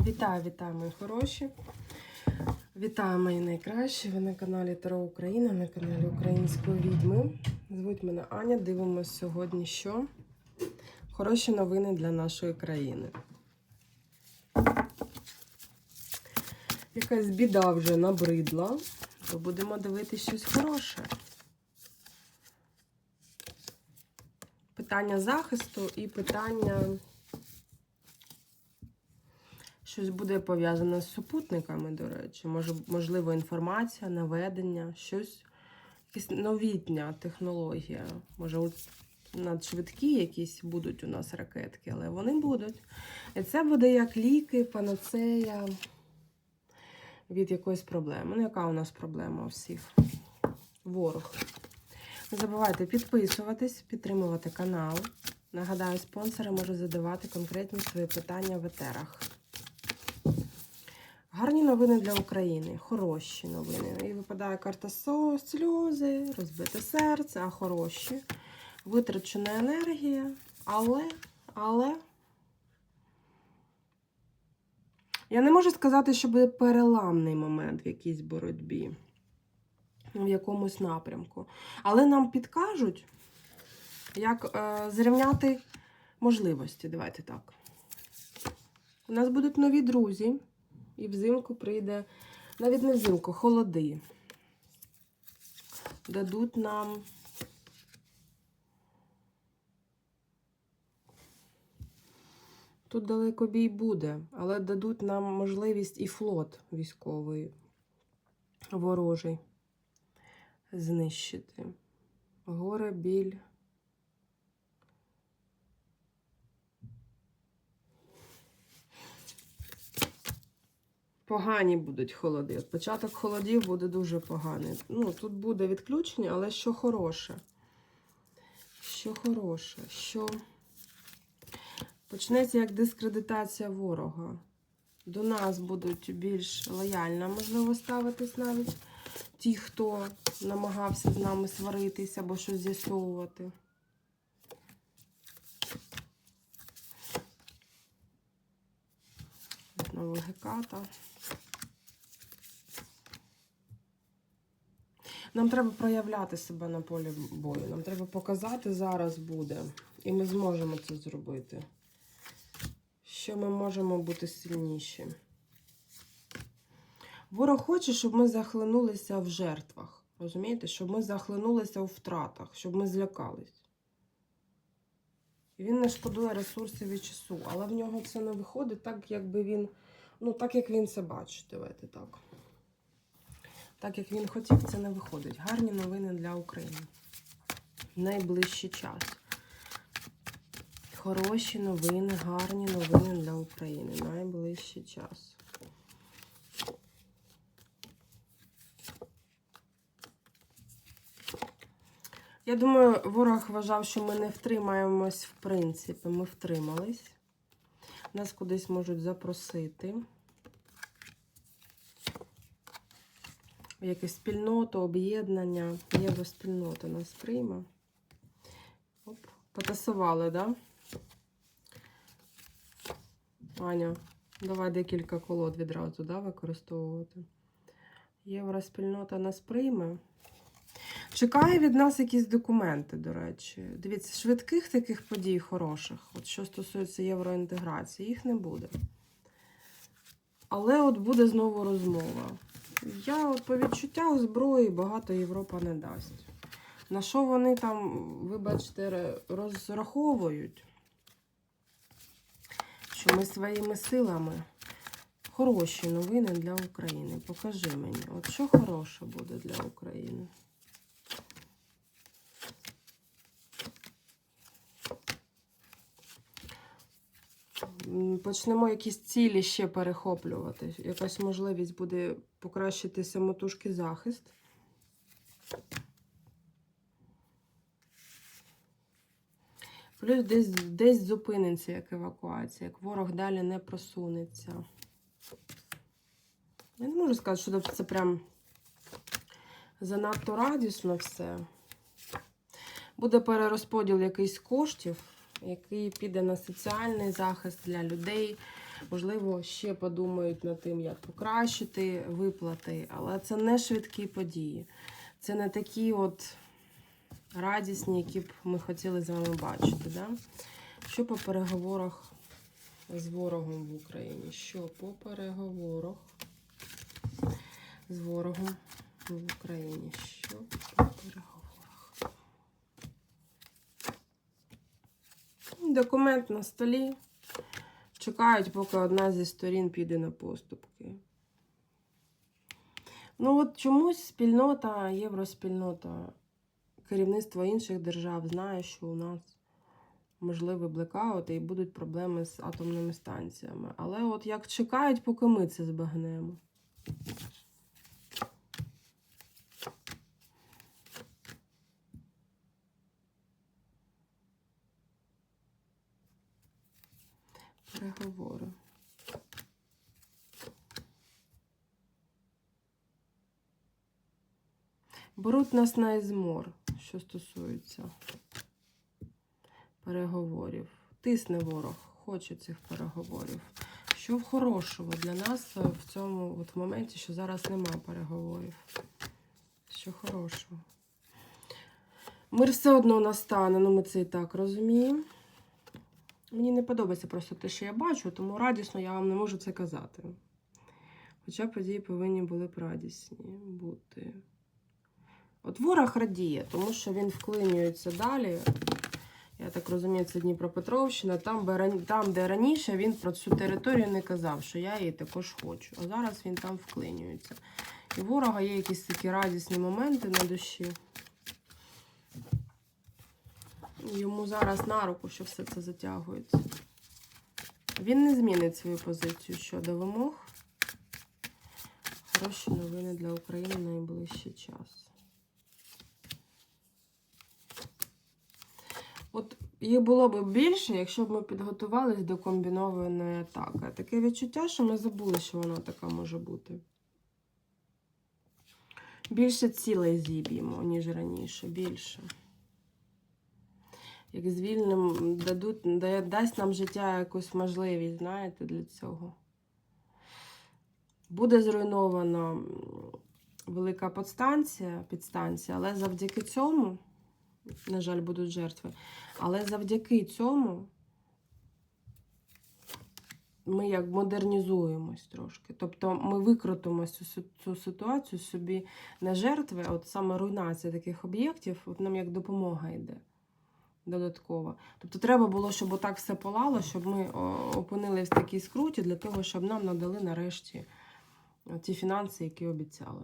Вітаю, вітаю, мої хороші. Вітаю мої найкращі. Ви на каналі Таро Україна, на каналі Української відьми. Звуть мене Аня. Дивимося сьогодні, що хороші новини для нашої країни. Якась біда вже набридла, то будемо дивитися щось хороше. Питання захисту і питання Щось буде пов'язане з супутниками, до речі. Може, можливо, інформація, наведення, щось, якась новітня технологія. Може, надшвидкі якісь будуть у нас ракетки, але вони будуть. І це буде як ліки, панацея від якоїсь проблеми. Ну, яка у нас проблема у всіх? Ворог. Не забувайте підписуватись, підтримувати канал. Нагадаю, спонсори можуть задавати конкретні свої питання в етерах. Гарні новини для України, хороші новини. І випадає карта со, сльози, розбите серце, а хороші. Витрачена енергія, але, але. Я не можу сказати, що буде переламний момент в якійсь боротьбі, в якомусь напрямку. Але нам підкажуть, як е, зрівняти можливості. Давайте так. У нас будуть нові друзі. І взимку прийде, навіть не взимку, холоди. Дадуть нам тут далекобій буде, але дадуть нам можливість і флот військовий ворожий знищити. Горе, біль. Погані будуть холоди. От початок холодів буде дуже поганий. Ну, тут буде відключення, але що хороше? Що хороше? Що почнеться як дискредитація ворога. До нас будуть більш лояльно, можливо, ставитись навіть ті, хто намагався з нами сваритись або щось з'ясовувати. Знову геката. Нам треба проявляти себе на полі бою. Нам треба показати, зараз буде. І ми зможемо це зробити. Що ми можемо бути сильніші. Ворог хоче, щоб ми захлинулися в жертвах. Розумієте? Щоб ми захлинулися у втратах, щоб ми злякались. І він не шкодує ресурсів і часу. Але в нього це не виходить так, якби він. Ну, так як він це бачить, давайте так. Так як він хотів, це не виходить. Гарні новини для України. Найближчий час. Хороші новини, гарні новини для України. Найближчий час. Я думаю, ворог вважав, що ми не втримаємось в принципі. Ми втримались. Нас кудись можуть запросити. Якусь спільноту, об'єднання. Євроспільнота нас прийме. Оп, потасували, да? Аня, давай декілька колод відразу да, використовувати. Євроспільнота нас прийме. Чекає від нас якісь документи, до речі. Дивіться, швидких таких подій хороших, от що стосується євроінтеграції, їх не буде. Але от буде знову розмова. Я по відчуттях зброї багато Європа не дасть. На що вони там, вибачте, розраховують? Що ми своїми силами хороші новини для України. Покажи мені, от що хороше буде для України. Почнемо якісь цілі ще перехоплювати. Якась можливість буде покращити самотужки захист. Плюс десь, десь зупиниться як евакуація, як ворог далі не просунеться. Я не можу сказати, що це прям занадто радісно все. Буде перерозподіл якийсь коштів який піде на соціальний захист для людей. Можливо, ще подумають над тим, як покращити виплати, але це не швидкі події. Це не такі от радісні, які б ми хотіли з вами бачити. Да? Що по переговорах з ворогом в Україні? Що по переговорах з ворогом в Україні? Що по переговорах? Документ на столі. Чекають, поки одна зі сторін піде на поступки. Ну от чомусь спільнота, євроспільнота, керівництво інших держав знає, що у нас можливі блекаути і будуть проблеми з атомними станціями. Але от як чекають, поки ми це збагнемо. Беруть нас на ізмор, що стосується переговорів. Тисне ворог, хоче цих переговорів. Що хорошого для нас в цьому от моменті, що зараз нема переговорів. Що хорошого. Мир все одно настане, ну ми це і так розуміємо. Мені не подобається просто те, що я бачу, тому радісно я вам не можу це казати. Хоча події повинні були б радісні бути. От ворог радіє, тому що він вклинюється далі. Я так розумію, це Дніпропетровщина, там, там, де раніше він про цю територію не казав, що я її також хочу. А зараз він там вклинюється. І у ворога є якісь такі радісні моменти на душі. Йому зараз на руку, що все це затягується. Він не змінить свою позицію щодо вимог. Хороші новини для України найближчий час. От їх було б більше, якщо б ми підготувалися до комбінованої атаки. Таке відчуття, що ми забули, що вона така може бути. Більше цілей зіб'ємо, ніж раніше. Більше. Як звільним дадуть, да- дасть нам життя якусь можливість, знаєте, для цього. Буде зруйнована велика подстанція, підстанція, але завдяки цьому, на жаль, будуть жертви, але завдяки цьому ми як модернізуємось трошки. Тобто ми викрутимо цю, ситуацію собі на жертви, от саме руйнація таких об'єктів, от нам як допомога йде додаткова. Тобто треба було, щоб отак все палало, щоб ми о, опинились в такій скруті для того, щоб нам надали нарешті ті фінанси, які обіцяли.